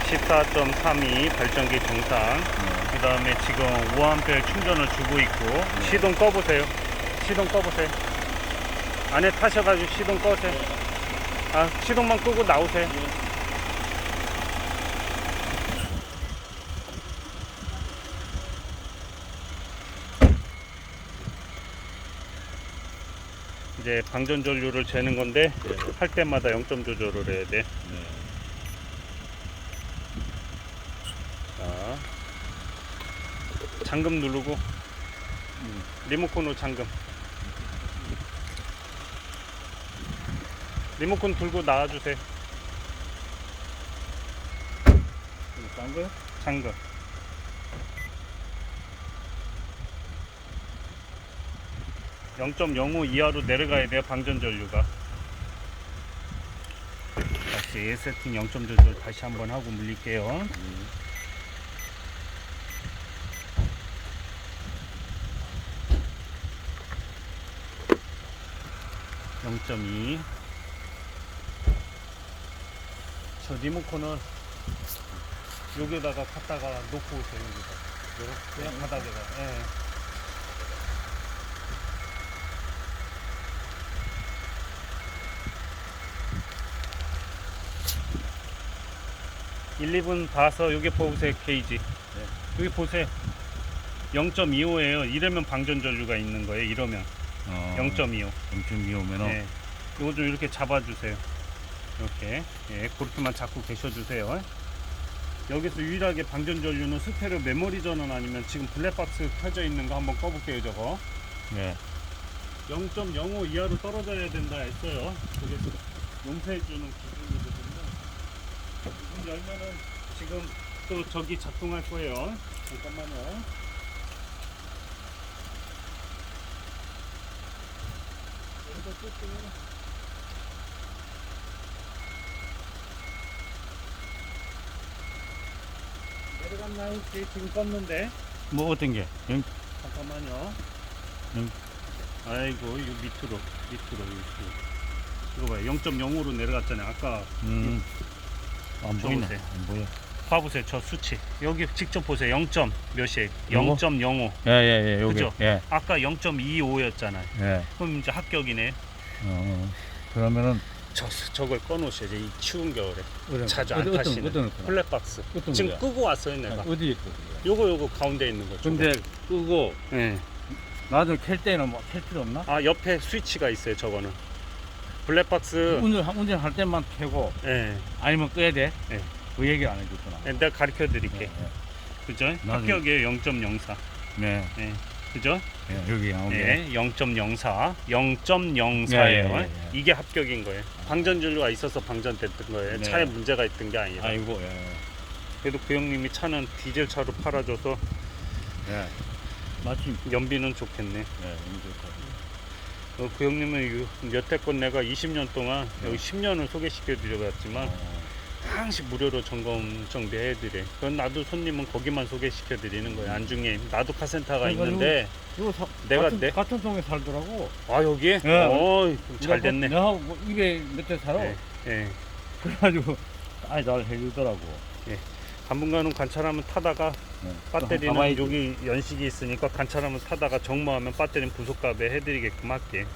14.32 발전기 정상. 네. 그 다음에 지금 5A 충전을 주고 있고 시동 꺼보세요. 시동 꺼보세요. 안에 타셔가지고 시동 꺼세요. 아 시동만 끄고 나오세요. 이제 방전 전류를 재는 건데 네. 할 때마다 0점 조절을 해야 돼. 네. 자, 잠금 누르고 음. 리모컨으로 잠금. 리모컨 들고 나와주세요. 잠금. (0.05) 이하로 내려가야 돼요 방전 전류가 다시 세팅 0점 조절 다시 한번 하고 물릴게요 (0.2) 저 리모컨은 여기다가 갖다가 놓고 오세요 여기다. 요렇게 그냥 바닥에다. 예. 일, 2분 봐서 여기 보세요 게이지. 여기 보세요. 0.25예요. 이러면 방전 전류가 있는 거예요 이러면 어, 0.25 0.25면은 네. 이거 좀 이렇게 잡아주세요. 이렇게. 예, 그렇게만 잡고 계셔주세요. 여기서 유일하게 방전 전류는 스테레오 메모리 전원 아니면 지금 블랙박스 켜져 있는 거 한번 꺼볼게요, 저거. 네. 0.05 이하로 떨어져야 된다 했어요. 그게 용서해주는 기준이거든요. 문 열면은 지금 또 저기 작동할 거예요. 잠깐만요. 뜯으면 내려갔나요? 혹시 지금 껐는데 뭐 어떤 게? 영, 잠깐만요. 응. 아이고 이거 밑으로 밑으로 밑으로 이거 봐요 0.05로 내려갔잖아요 아까 음. 안저 보이네. 안 보여. 봐보세요 저 수치 여기 직접 보세요 0점 몇이에요 요거? 0.05 예, 예, 예, 여기. 그죠? 예, 아까 0.25였잖아요 예. 그럼 이제 합격이네 어, 어. 그러면은 저, 저걸 꺼놓으셔야죠 이 추운 겨울에 어떤 자주 거? 안 어떤- 타시는 어떤 거? 플랫박스 어떤 지금 거야? 끄고 왔어요 내가 어디에 있고? 요거 요거 가운데 있는 거죠 근데 끄고 예. 나중에 켤 때는 뭐켤 필요 없나? 아 옆에 스위치가 있어요 저거는 블랙박스 운전 운전할 때만 켜고 예. 아니면 끄야 돼? 예. 그 얘기를 안 해줬구나. 예, 내가 가르쳐 드릴게 예, 그죠? 나중에- 합격이에요 0.04 네, 예. 그죠? 예, 여기 나오게. 예, 0.04, 0.04예요. 예, 예, 예, 예. 이게 합격인 거예요. 방전 전류가 있어서 방전됐던 거예요. 네. 차에 문제가 있던 게 아니라. 아이고, 예, 그래도 그 형님이 차는 디젤 차로 팔아줘서 예. 마침 연비는 좋겠네. 예. 어, 그 형님은 몇 대 건 내가 20년 동안 네. 여기 10년을 소개시켜 드려봤지만 어, 항상 무료로 점검 정비해드려. 그건 나도 손님은 거기만 소개시켜 드리는 거예요. 안중에 나도 카센터가 그러니까 있는데 이거 사, 내가 같은, 내- 같은 동에 살더라고. 아 여기? 예. 어, 잘 됐네. 내가 뭐 입에 몇대 살아. 예, 예. 그래가지고 아이 잘 해주더라고. 당분간은 관찰하면 타다가 예. 배터리는 여기 연식이 있으니까 관찰하면 타다가 정모하면 배터리는 부속값에 해드리게끔 할게.